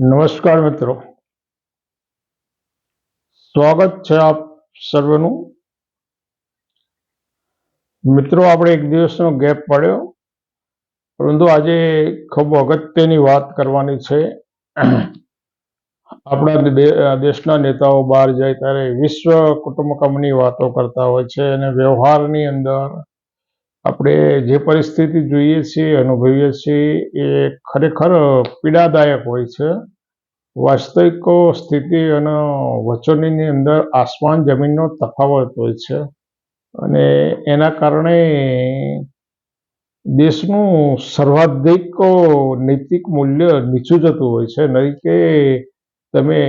નમસ્કાર મિત્રો. સ્વાગત છે આપ સર્વનું. મિત્રો, આપણે એક દિવસનો ગેપ પડ્યો, પરંતુ આજે ખૂબ અગત્યની વાત કરવાની છે. આપણા દેશના નેતાઓ બહાર જાય ત્યારે વિશ્વ કુટુંબકમની વાતો કરતા હોય છે અને વ્યવહારની અંદર આપણે જે પરિસ્થિતિ જોઈએ છીએ, અનુભવીએ છીએ, એ ખરેખર પીડાદાયક હોય છે. વાસ્તવિક સ્થિતિ અને વચનની અંદર આસમાન જમીનનો તફાવત હોય છે. અને એના કારણે દેશનું સર્વાધિક નૈતિક મૂલ્ય નીચું જતું હોય છે. નહીં કે તમે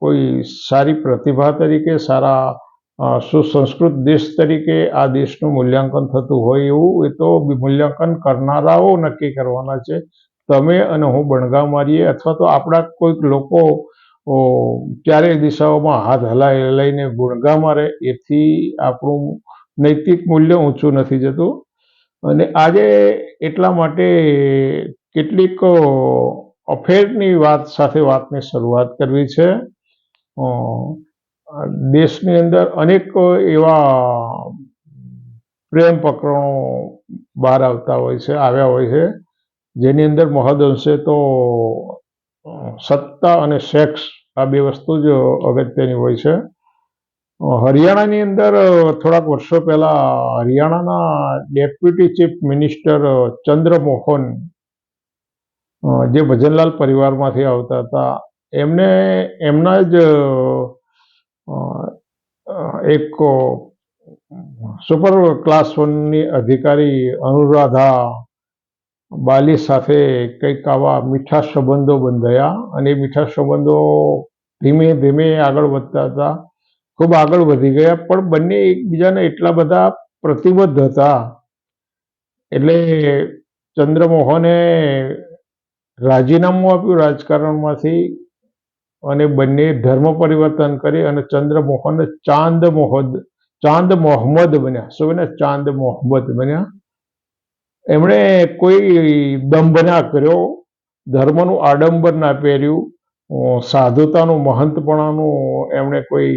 કોઈ સારી પ્રતિભા તરીકે, સારા સુસંસ્કૃત દેશ તરીકે આ દેશનું મૂલ્યાંકન થતું હોય એવું એ તો મૂલ્યાંકન કરનારાઓ નક્કી કરવાના છે. તમે અને હું બણગા મારીએ અથવા તો આપણા કોઈક લોકો ક્યારેય દિશાઓમાં હાથ હલાઈ લઈને ગુણગા મારે એથી આપણું નૈતિક મૂલ્ય ઊંચું નથી જતું. અને આજે એટલા માટે કેટલીક અફેરની વાત સાથે વાતની શરૂઆત કરવી છે. દેશની અંદર અનેક એવા પ્રેમ પ્રકરણો બહાર આવતા હોય છે, આવ્યા હોય છે, જેની અંદર મહદઅંશે તો સત્તા અને સેક્સ આ બે વસ્તુ જ અગત્યની હોય છે. હરિયાણાની અંદર થોડાક વર્ષો પહેલા હરિયાણાના ડેપ્યુટી ચીફ મિનિસ્ટર ચંદ્રમોહન જે ભજનલાલ પરિવારમાંથી આવતા હતા, એમને, એમના જ એક સુપર ક્લાસ વનની અધિકારી અનુરાધા બાલી સાથે કંઈક આવા મીઠા સંબંધો બંધાયા અને એ મીઠા સંબંધો ધીમે ધીમે આગળ વધતા હતા. ખૂબ આગળ વધી ગયા, પણ બંને એકબીજાને એટલા બધા પ્રતિબદ્ધ હતા. એટલે ચંદ્રમોહને રાજીનામું આપ્યું રાજકારણમાંથી. અને બંને ધર્મ પરિવર્તન કરી અને ચંદ્રમોહન ચાંદ મોહદ, ચાંદ મોહમ્મદ બન્યા. શું બન્યા? ચાંદ મોહમ્મદ બન્યા. એમણે કોઈ દંભ ના કર્યો, ધર્મનું આડંબર ના પહેર્યું સાધુતાનું, મહંતપણાનું એમણે કોઈ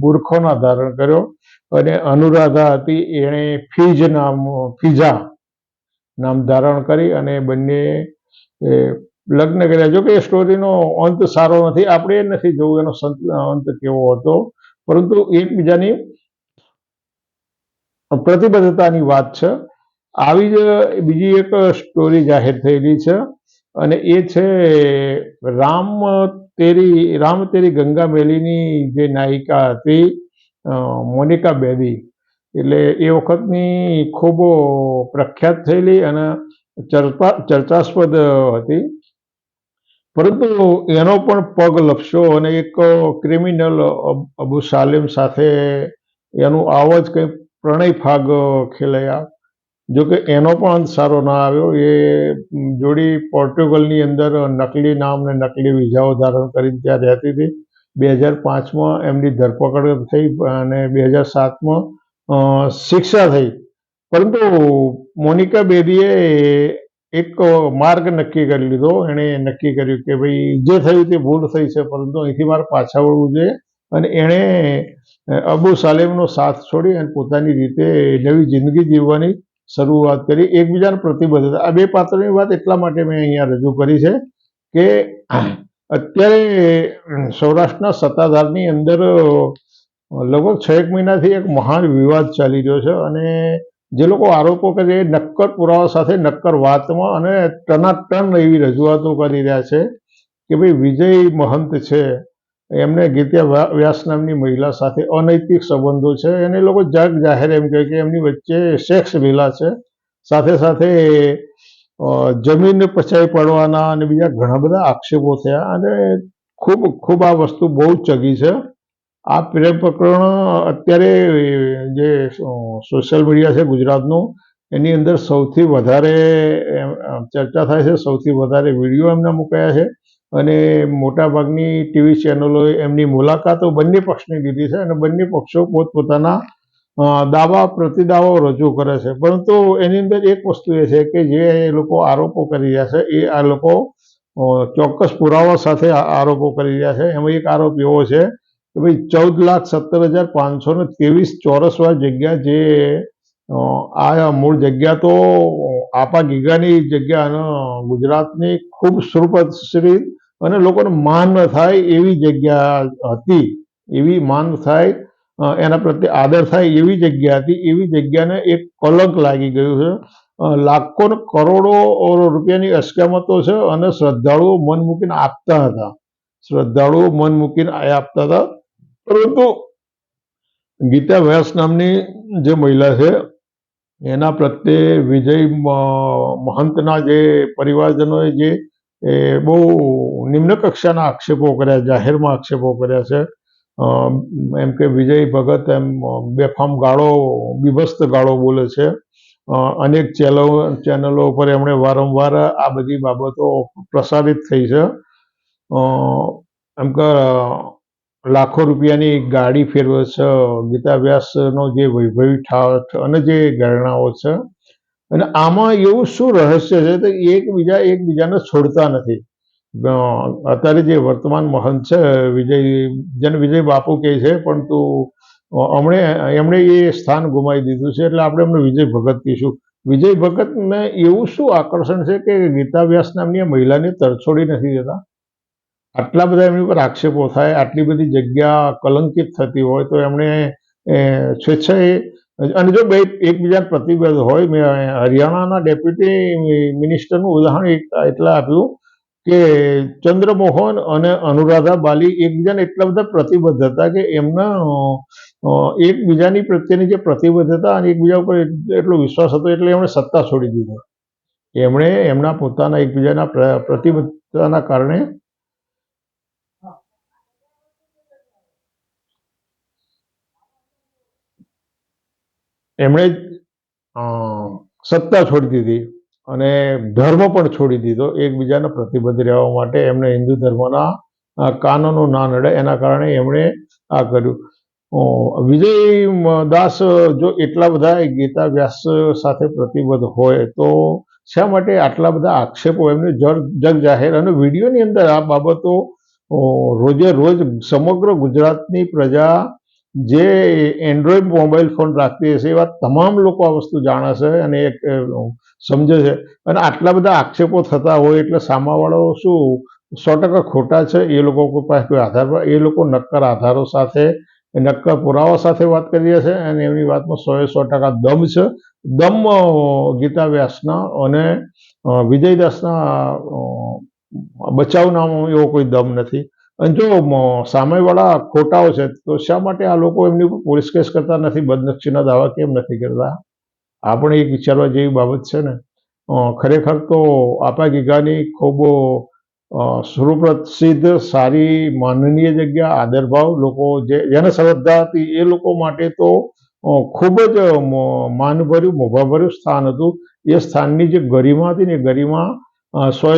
બુરખો ના ધારણ કર્યો. અને અનુરાધા હતી, એણે ફીજ નામ, ફીજા નામ ધારણ કરી અને બંને લગ્ન કર્યા. જો કે એ સ્ટોરીનો અંત સારો નથી. આપણે એ નથી જોવું એનો અંત કેવો હતો. પરંતુ એકબીજાની પ્રતિબદ્ધતાની વાત છે. આવી જ બીજી એક સ્ટોરી જાહેર થયેલી છે અને એ છે રામ તેરી રામ તેરી ગંગા મેલીની જે નાયિકા હતી મોનિકા બેદી. એટલે એ વખતની ખૂબ પ્રખ્યાત થયેલી અને ચર્ચા ચર્ચાસ્પદ હતી. પરંતુ એનો પણ પગ લપસ્યો અને એક ક્રિમિનલ અબુ સાલેમ સાથે એનું આવો જ કંઈ પ્રણય ફાગ ખેલાયા. જો કે એનો પણ અંત સારો ના આવ્યો. એ જોડી પોર્ટુગલની અંદર નકલી નામ ને નકલી વિઝાઓ ધારણ કરીને ત્યાં રહેતી હતી. બે હજાર પાંચમાં એમની ધરપકડ થઈ અને બે હજાર સાતમાં શિક્ષા થઈ. પરંતુ મોનિકા બેદીએ એક માર્ગ નક્કી કરી લીધો. એણે નક્કી કર્યું કે ભાઈ જે થયું તે ભૂલ થઈ છે, પરંતુ અહીંથી મારે પાછા વળવું જોઈએ. અને એણે અબુ સાલેમનો સાથ છોડી અને પોતાની રીતે નવી જિંદગી જીવવાની શરૂઆત કરી. એકબીજાને પ્રતિબદ્ધતા. આ બે પાત્રની વાત એટલા માટે મેં અહીંયા રજૂ કરી છે કે અત્યારે સૌરાષ્ટ્રના સત્તાધારની અંદર લગભગ છ એક મહિનાથી એક મહાન વિવાદ ચાલી રહ્યો છે અને જે લોકો આરોપો કરે નક્કર પુરાવા સાથે નક્કર વાતમાં અને ટનાટન એવી રજૂઆતો કરી રહ્યા છે કે ભાઈ વિજય મહંત છે, એમને ગીત્યા વ્યા- વ્યાસ નામની મહિલા સાથે અનૈતિક સંબંધો છે અને એ લોકો જગ જાહેર એમ કહે કે એમની વચ્ચે સેક્સ લીલા છે. સાથે સાથે જમીનને જમીન પચાવી પડવાના અને બીજા ઘણા બધા આક્ષેપો થયા અને ખૂબ ખૂબ આ વસ્તુ બહુ ચગી છે. આ પ્રકરણ અત્યારે, જે સોશિયલ મીડિયા છે ગુજરાતનું, એની અંદર સૌથી વધારે ચર્ચા થાય છે, સૌથી વધારે વીડિયો એમના મુકાયા છે. અને મોટાભાગની ટીવી ચેનલોએ એમની મુલાકાતો બંને પક્ષની લીધી છે અને બંને પક્ષો પોતપોતાના દાવા પ્રતિદાવાઓ રજૂ કરે છે. પરંતુ એની અંદર એક વસ્તુ એ છે કે જે એ લોકો આરોપો કરી રહ્યા છે, એ આ લોકો ચોક્કસ પુરાવા સાથે આરોપો કરી રહ્યા છે. એમાં એક આરોપ એવો છે કે ભાઈ ચૌદ લાખ સત્તર હજાર પાંચસો ને ત્રેવીસ ચોરસવા જગ્યા જે આ મૂળ જગ્યા તો આપા ગીગાની જગ્યા ગુજરાતની ખૂબ સુપ્રસિદ્ધ અને લોકોને માન થાય એવી જગ્યા હતી, એવી માન થાય એના પ્રત્યે આદર થાય એવી જગ્યા હતી, એવી જગ્યાને એક કલંક લાગી ગયું છે. લાખો કરોડો રૂપિયાની અસ્કયામતો છે અને શ્રદ્ધાળુઓ મન મૂકીને આપતા હતા. શ્રદ્ધાળુઓ મન મૂકીને આપતા હતા. પરંતુ ગીતા વ્યાસ નામની જે મહિલા છે, એના પ્રત્યે વિજય મહંતના જે પરિવારજનોએ જે, એ બહુ નિમ્ન કક્ષાના આક્ષેપો કર્યા, જાહેરમાં આક્ષેપો કર્યા છે. એમ કે વિજય ભગત એમ બેફામ ગાળો બીભત્સ ગાળો બોલે છે. અનેક ચેનલો ચેનલો ઉપર એમણે વારંવાર આ બધી બાબતો પ્રસારિત થઈ છે. એમ કે લાખો રૂપિયાની ગાડી ફેરવે છે. ગીતા વ્યાસનો જે વૈભવી ઠાઠ અને જે ગરણાઓ છે. અને આમાં એવું શું રહસ્ય છે તો એકબીજા એકબીજાને છોડતા નથી. અત્યારે જે વર્તમાન મહંત છે, વિજય, જેને વિજય બાપુ કહે છે પરંતુ હમણે એમણે એ સ્થાન ગુમાવી દીધું છે, એટલે આપણે એમને વિજય ભગત કહીશું. વિજય ભગતને એવું શું આકર્ષણ છે કે ગીતા વ્યાસ નામની મહિલાને તરછોડી નથી દેતા આટલા બધા એમની ઉપર આક્ષેપો થાય, આટલી બધી જગ્યા કલંકિત થતી હોય તો એમણે સ્વેચ્છાએ, અને જો બે એકબીજા પ્રતિબદ્ધ હોય, મેં હરિયાણાના ડેપ્યુટી મિનિસ્ટરનું ઉદાહરણ એટલા આપ્યું કે ચંદ્રમોહન અને અનુરાધા બાલી એકબીજાને એટલા બધા પ્રતિબદ્ધ હતા કે એમના એકબીજાની પ્રત્યેની જે પ્રતિબદ્ધતા અને એકબીજા ઉપર એટલો વિશ્વાસ હતો એટલે એમણે સત્તા છોડી દીધો. એમણે એમના પોતાના એકબીજાના પ્રતિબદ્ધતાના કારણે એમણે જ સત્તા છોડી દીધી અને ધર્મ પણ છોડી દીધો એકબીજાને પ્રતિબદ્ધ રહેવા માટે. એમણે હિન્દુ ધર્મના કાનૂનો ના નડે. એના કારણે એમણે આ કર્યું. વિજય દાસ જો એટલા બધા ગીતા વ્યાસ સાથે પ્રતિબદ્ધ હોય તો શા માટે આટલા બધા આક્ષેપો? એમને જગ જાહેર અને વિડીયોની અંદર આ બાબતો રોજે રોજ સમગ્ર ગુજરાતની પ્રજા જે એન્ડ્રોઈડ મોબાઈલ ફોન રાખતી હશે એવા તમામ લોકો આ વસ્તુ જાણે છે અને એક સમજે છે. અને આટલા બધા આક્ષેપો થતા હોય એટલે સામાવાળો શું સો ટકા ખોટા છે? એ લોકો પાસે કોઈ આધાર પર, એ લોકો નક્કર આધારો સાથે, નક્કર પુરાવા સાથે વાત કરી રહ્યા છે અને એમની વાતમાં સો સો ટકા દમ છે. દમ ગીતા વ્યાસના અને વિજયદાસના બચાવનામાં એવો કોઈ દમ નથી. જો સામેવાળા ખોટાઓ છે, તો શા માટે આ લોકો એમની ઉપર પોલીસ કેસ કરતા નથી બદનક્ષીના દાવા કેમ નથી કરતા? આ પણ એક વિચારવા જેવી બાબત છે ને. ખરેખર તો આપા ગીગાની ખૂબ સુપ્રસિદ્ધ, સારી, માનનીય જગ્યા, આદરભાવ, લોકો જે, જેને શ્રદ્ધા હતી, એ લોકો માટે તો ખૂબ જ માનભર્યું, મોભાભર્યું સ્થાન હતું. એ સ્થાનની જે ગરિમા હતી ને એ ગરિમા અ, સો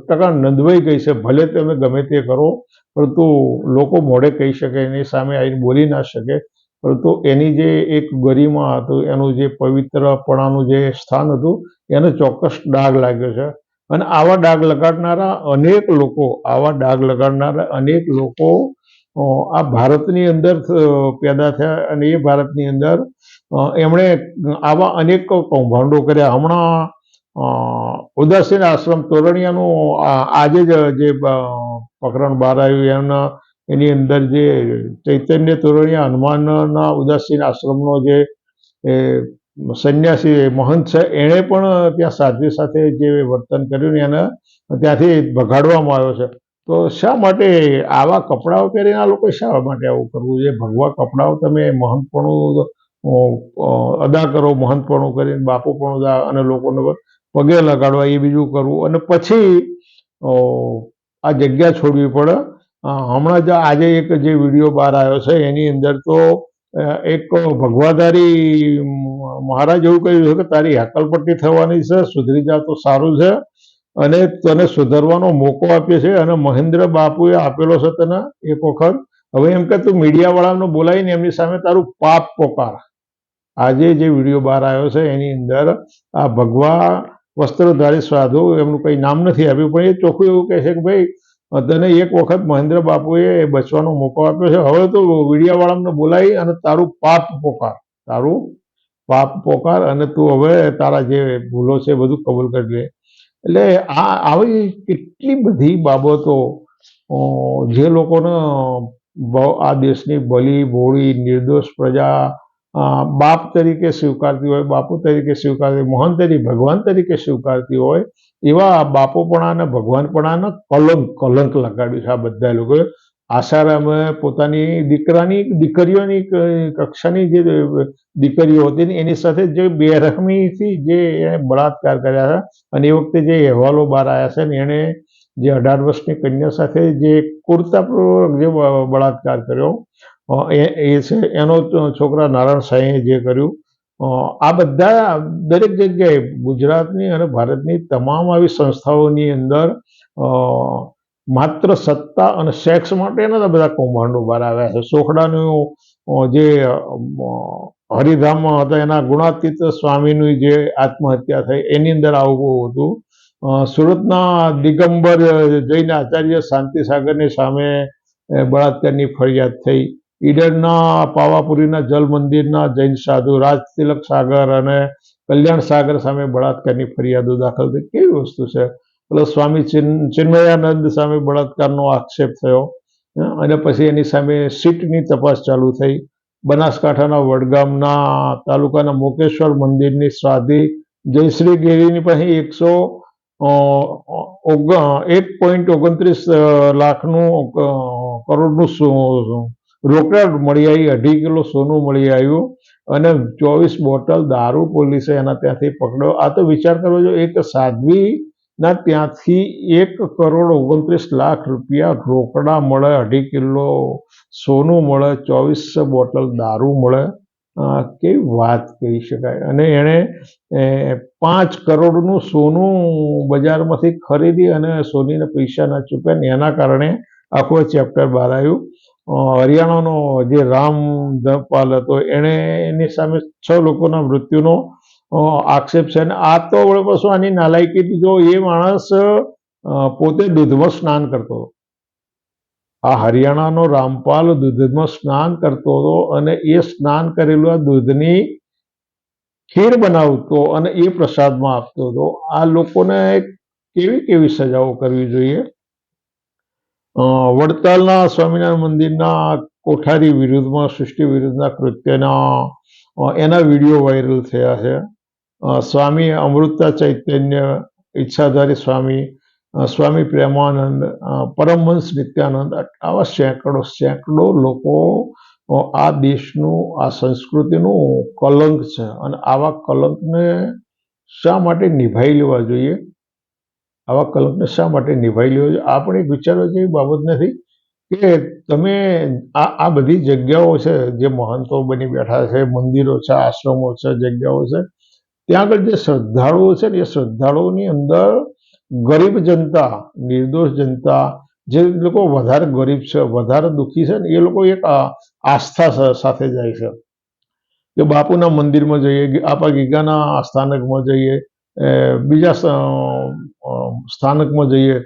ટકા નંદવાઈ ગઈ છે. ભલે તમે ગમે તે કરો પરંતુ લોકો મોઢે કહી શકે એની સામે આવીને બોલી ના શકે. પરંતુ એની જે એક ગરિમા હતું એનું જે પવિત્રપણાનું જે સ્થાન હતું એને ચોક્કસ ડાઘ લાગ્યો છે. અને આવા ડાઘ લગાડનારા અનેક લોકો આવા ડાઘ લગાડનારા અનેક લોકો આ ભારતની અંદર પેદા થયા અને એ ભારતની અંદર એમણે આવા અનેક કૌભાંડો કર્યા. હમણાં ઉદાસીન આશ્રમ તોરણિયાનું આજે જ જે પ્રકરણ બહાર આવ્યું એમના, એની અંદર જે ચૈતન્ય તોરણિયા હનુમાનના ઉદાસીન આશ્રમનો જે સંન્યાસી મહંત છે, એણે પણ ત્યાં સાધ્વી સાથે જે વર્તન કર્યું ને એને ત્યાંથી ભગાડવામાં આવ્યો છે. તો શા માટે આવા કપડાઓ પહેરીને આ લોકો શા માટે આવું કરવું? છે ભગવા કપડાઓ તમે મહંતપણું અદા કરો, મહંતપણું કરીને બાપુપણું અને લોકોને પગે લગાડવા એ બીજું કરવું. અને પછી આ જગ્યા છોડવી પડે. હમણાં જ આજે એક જે વીડિયો બહાર આવ્યો છે, એની અંદર તો એક ભગવાધારી મહારાજ એવું કહ્યું છે કે તારી હકલપટ્ટી થવાની છે, સુધરી જા તો સારું છે. અને તને સુધરવાનો મોકો આપ્યો છે અને મહેન્દ્ર બાપુએ આપેલો છે તને એક વખત. હવે એમ કે તું મીડિયાવાળાને બોલાવીને એમની સામે તારું પાપ પોકાર. આજે જે વીડિયો બહાર આવ્યો છે, એની અંદર આ ભગવા વસ્ત્રધારી સાધુ, એમનું કંઈ નામ નથી આપ્યું, પણ એ ચોખ્ખું એવું કહે છે કે ભાઈ, તને એક વખત મહેન્દ્ર બાપુએ બચવાનો મોકો આપ્યો છે. હવે તો વીડિયાવાળાને બોલાવી અને તારું પાપ પોકાર, તારું પાપ પોકાર અને તું હવે તારા જે ભૂલો છે બધું કબૂલ કરી લે. એટલે આ, આવી કેટલી બધી બાબતો જે લોકોને આ દેશની બલી, ભોળી, નિર્દોષ પ્રજા બાપ તરીકે સ્વીકારતી હોય બાપુ તરીકે સ્વીકારતી હોય, મોહન તરીકે ભગવાન તરીકે સ્વીકારતી હોય એવા બાપોપણા અને ભગવાનપણાને કલંક કલંક લગાડ્યું છે આ બધા લોકોએ. આસારામે પોતાની દીકરાની દીકરીઓની કક્ષાની જે દીકરીઓ હતી એની સાથે જે બેરહમીથી જે એણે બળાત્કાર કર્યા હતા અને એ વખતે જે અહેવાલો બહાર આવ્યા છે ને એણે જે અઢાર વર્ષની કન્યા સાથે જે ક્રૂરતાપૂર્વક જે બળાત્કાર કર્યો એ છે, એનો છોકરા નારાયણ સાંઈએ જે કર્યું આ બધા દરેક જગ્યાએ ગુજરાતની અને ભારતની તમામ આવી સંસ્થાઓની અંદર માત્ર સત્તા અને સેક્સ માટેના એના બધા કૌભાંડો બહાર આવ્યા છે. સોખડાનું જે હરિધામમાં હતા, એના ગુણાતીત સ્વામીનું જે આત્મહત્યા થઈ, એની અંદર આવું હતું. સુરતના દિગંબર જૈન આચાર્ય શાંતિસાગરની સામે બળાત્કારની ફરિયાદ થઈ. ઈડરના, પાવાપુરીના જલ મંદિરના જૈન સાધુ રાજ તિલક સાગર અને કલ્યાણ સાગર સામે બળાત્કારની ફરિયાદો દાખલ થઈ. કેવી વસ્તુ છે? પેલો સ્વામી ચિન, ચિન્મયાનંદ સામે બળાત્કારનો આક્ષેપ થયો. અને પછી એની સામે સીટની તપાસ ચાલુ થઈ. બનાસકાંઠાના વડગામના તાલુકાના મોકેશ્વર મંદિરની સ્વાધી જયશ્રી ગેરીની પાસે એકસો એક પોઈન્ટ ઓગણત્રીસ લાખનું કરોડનું રોકડ મળી આવી, અઢી કિલો સોનું મળી આવ્યું અને ચોવીસ બોટલ દારૂ પોલીસે એના ત્યાંથી પકડ્યો. આ તો વિચાર કરવો જોઈએ એક સાધ્વીના ત્યાંથી એક કરોડ ઓગણત્રીસ લાખ રૂપિયા રોકડા મળે, અઢી કિલો સોનું મળે, ચોવીસ બોટલ દારૂ મળે. કેવી વાત કહી શકાય? અને એણે પાંચ કરોડનું સોનું બજારમાંથી ખરીદી અને સોનીને પૈસા ના ચૂક્યા ને એના કારણે આખો ચેપ્ટર બહાર આવ્યું. હરિયાણાનો જે રામ ધનપાલ હતો એણે એની સામે છ લોકોના મૃત્યુનો આક્ષેપ છે. અને આ તો વળી પાછું આની નાલાયકી જો એ માણસ પોતે દૂધમાં સ્નાન કરતો હતો. આ હરિયાણાનો રામપાલ દૂધમાં સ્નાન કરતો હતો અને એ સ્નાન કરેલું આ દૂધની ખીર બનાવતો અને એ પ્રસાદમાં આપતો હતો. આ લોકોને કેવી કેવી સજાઓ કરવી જોઈએ? વડતાલના સ્વામિનારાયણ મંદિરના કોઠારી વિરુદ્ધમાં, સૃષ્ટિ વિરુદ્ધના કૃત્યના એના વીડિયો વાયરલ થયા છે. સ્વામી અમૃતા ચૈતન્ય ઈચ્છાધારી સ્વામી સ્વામી પ્રેમાનંદ પરમહંસ નિત્યાનંદ, આવા સેંકડો સેંકડો લોકો આ દેશનું, આ સંસ્કૃતિનું કલંક છે. અને આવા કલંકને શા માટે નિભાઈ લેવા જોઈએ? આવા કલંકને શા માટે નિભાઈ લેવા જોઈએ આ પણ એક વિચારવા જેવી બાબત નથી કે તમે આ આ બધી જગ્યાઓ છે, જે મહંતો બની બેઠા છે, મંદિરો છે, આશ્રમો છે, જગ્યાઓ છે, ત્યાં આગળ જે શ્રદ્ધાળુઓ છે ને, એ શ્રદ્ધાળુઓની અંદર ગરીબ જનતા, નિર્દોષ જનતા, જે લોકો વધારે ગરીબ છે, વધારે દુઃખી છે ને, એ લોકો એક આસ્થા સાથે જાય છે. કે બાપુના મંદિરમાં જઈએ, આપા ગીગાના સ્થાનકમાં જઈએ બીજા સ્થાનકમાં જઈએ,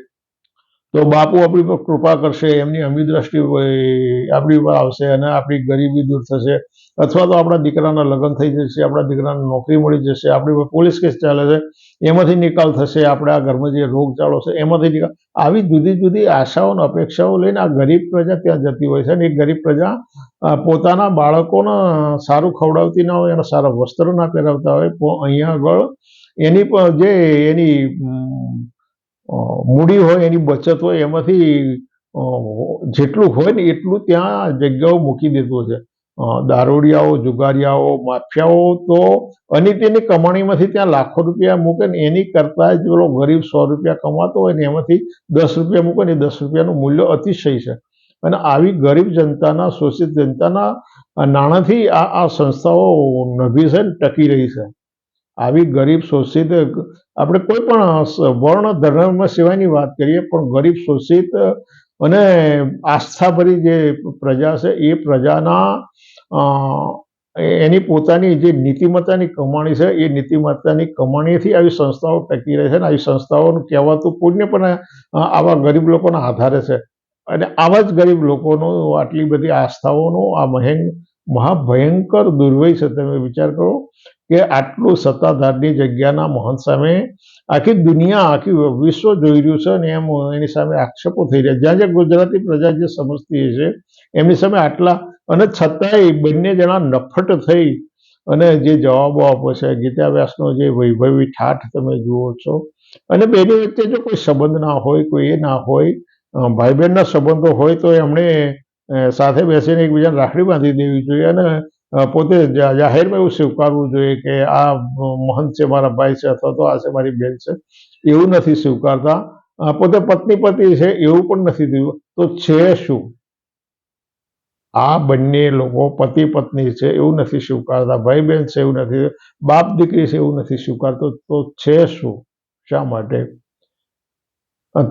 તો બાપુ આપણી પર કૃપા કરશે, એમની અમી દ્રષ્ટિ આપણી પર આવશે અને આપણી ગરીબી દૂર થશે. અથવા તો આપણા દીકરાના લગ્ન થઈ જશે, આપણા દીકરાને નોકરી મળી જશે, આપણી પર પોલીસ કેસ ચાલે છે, એમાંથી નિકાલ થશે, આપણે આ ઘરમાં જે રોગચાળો છે, એમાંથી નિકાલ, આવી જુદી જુદી આશાઓ અને અપેક્ષાઓ લઈને આ ગરીબ પ્રજા ત્યાં જતી હોય છે અને એ ગરીબ પ્રજા પોતાના બાળકોને સારું ખવડાવતી ના હોય અને સારા વસ્ત્રો ના પહેરાવતા હોય અહીંયા આગળ એની પણ જે એની મૂડી હોય, એની બચત હોય, એમાંથી જેટલું હોય ને એટલું ત્યાં જગ્યાઓ મૂકી દેતું છે. દારૂડિયાઓ, જુગારિયાઓ, માફિયાઓ તો અને તેની કમાણીમાંથી ત્યાં લાખો રૂપિયા મૂકે ને એની કરતાં જ પેલો ગરીબ સો રૂપિયા કમાતો હોય ને એમાંથી દસ રૂપિયા મૂકે ને એ દસ રૂપિયાનું મૂલ્ય અતિશય છે. અને આવી ગરીબ જનતાના, શોષિત જનતાના નાણાંથી આ આ સંસ્થાઓ નભી છે ટકી રહી છે. આવી ગરીબ શોષિત, આપણે કોઈ પણ વર્ણ, ધર્મ સિવાયની વાત કરીએ, પણ ગરીબ શોષિત અને આસ્થાભરી જે પ્રજા છે, એ પ્રજાના એની પોતાની જે નીતિમત્તાની કમાણી છે, એ નીતિમત્તાની કમાણીથી આવી સંસ્થાઓ ટકી રહે છે અને આવી સંસ્થાઓનું કહેવાતું પુણ્ય પણ આવા ગરીબ લોકોના આધારે છે. અને આવા જ ગરીબ લોકોનો, આટલી બધી આસ્થાઓનો આ મહેંગ, મહાભયંકર દુર્વય છે, તમે વિચાર કરો. કે આટલું સત્તાધારની જગ્યાના મહંત સામે આખી દુનિયા, આખી વિશ્વ જોઈ રહ્યું છે અને એમ એની સામે આક્ષેપો થઈ રહ્યા જ્યાં જ્યાં ગુજરાતી પ્રજા જે સમજતી છે, એમની સામે આટલા અને છતાંય બંને જણા નફટ થઈ અને જે જવાબો આપે છે, ગીતા વ્યાસનો જે વૈભવી ઠાઠ તમે જુઓ છો, અને બેની વચ્ચે જો કોઈ સંબંધ ના હોય, કોઈ એ ના હોય ભાઈ બહેનના સંબંધો હોય, તો એમણે સાથે બેસીને એકબીજાને રાખડી બાંધી દેવી જોઈએ અને પોતે જાહેરમાં એવું સ્વીકારવું જોઈએ કે આ મહંત છે, મારા ભાઈ છે, અથવા તો આ છે, મારી બેન છે, એવું નથી સ્વીકારતા. પોતે પત્ની પતિ છે, એવું પણ નથી થયું. તો છે શું? આ બંને લોકો પતિ પત્ની છે, એવું નથી સ્વીકારતા. ભાઈ બહેન છે, એવું નથી. બાપ દીકરી છે, એવું નથી સ્વીકારતો. તો છે શું? શા માટે?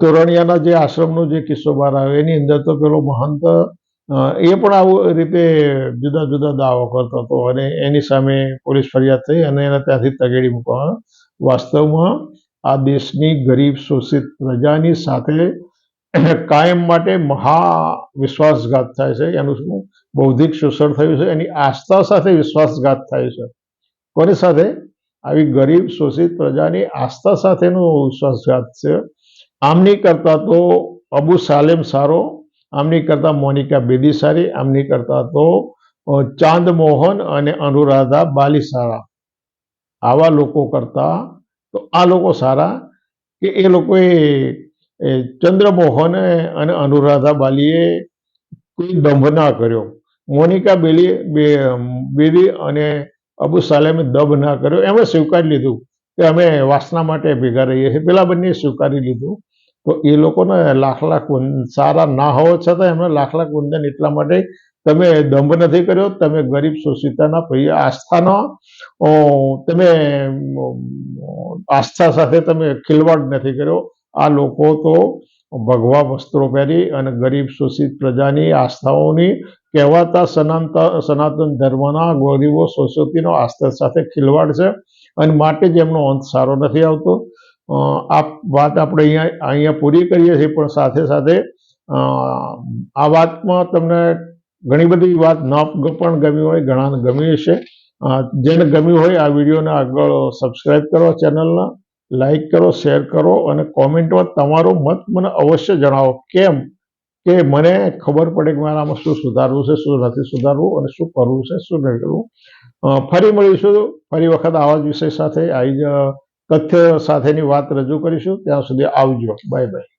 તોરણિયાના જે આશ્રમનો જે કિસ્સો બહાર આવ્યો, એની અંદર તો પેલો મહંત એ પણ આવું રીતે જુદા જુદા દાવો કરતો હતો અને એની સામે પોલીસ ફરિયાદ થઈ અને એને ત્યાંથી તગેડી મૂકવા વાસ્તવમાં આ દેશની ગરીબ શોષિત પ્રજાની સાથે કાયમ માટે મહા વિશ્વાસઘાત થાય છે. એનું શું? બૌદ્ધિક શોષણ થયું છે. એની આસ્થા સાથે વિશ્વાસઘાત થાય છે. કોની સાથે? આવી ગરીબ શોષિત પ્રજાની આસ્થા સાથેનો વિશ્વાસઘાત છે. આમની કરતા તો અબુ સાલેમ સારો આમની કરતા મોનિકા બેદી સારી આમની કરતા તો ચાંદમોહન ચાંદ મોહન અને અનુરાધા બાલી સારા આવા લોકો કરતા, તો આ લોકો સારા કે એ લોકોએ ચંદ્રમોહન અને અનુરાધા બાલીએ કોઈ દંભ ના કર્યો. મોનિકા બેલી બેદી અને અબુ સાલેમે દંભ ના કર્યો. એમણે સ્વીકારી લીધું કે અમે વાસના માટે ભેગા રહીએ છીએ. પેલા બંને સ્વીકારી લીધું. તો એ લોકોને લાખ લાખ સારા ના હોવા છતાં એમને લાખ લાખ વંદન એટલા માટે તમે દંભ નથી કર્યો, તમે ગરીબ શોષિતાના ભાઈ આસ્થાનો તમે આસ્થા સાથે તમે ખિલવાડ નથી કર્યો. આ લોકો તો ભગવા વસ્ત્રો પહેરી અને ગરીબ શોષિત પ્રજાની આસ્થાઓની કહેવાતા સનાતન સનાતન ધર્મના ગરીબો શોષિતીનો આસ્થા સાથે ખિલવાડ છે અને માટે જ એમનો અંત સારો નથી આવતો. આ વાત આપણે અહીંયા અહીંયા પૂરી કરીએ છીએ, પણ સાથે સાથે આ વાતમાં તમને ઘણી બધી વાત ન પણ ગમી હોય, ઘણાને ગમી હશે. જેને ગમ્યું હોય, આ વિડીયોને આગળ સબસ્ક્રાઈબ કરો ચેનલને, લાઈક કરો, શેર કરો, અને કોમેન્ટમાં તમારો મત મને અવશ્ય જણાવો. કેમ? કે મને ખબર પડે કે મારે આમાં શું સુધારવું છે, શું નથી સુધારવું, અને શું કરવું છે, શું નહીં કરવું. ફરી મળીશું, ફરી વખત આવા જ વિષય સાથે. આવી તથ્ય સાથેની વાત રજૂ કરીશું. ત્યાં સુધી આવજો. Bye bye.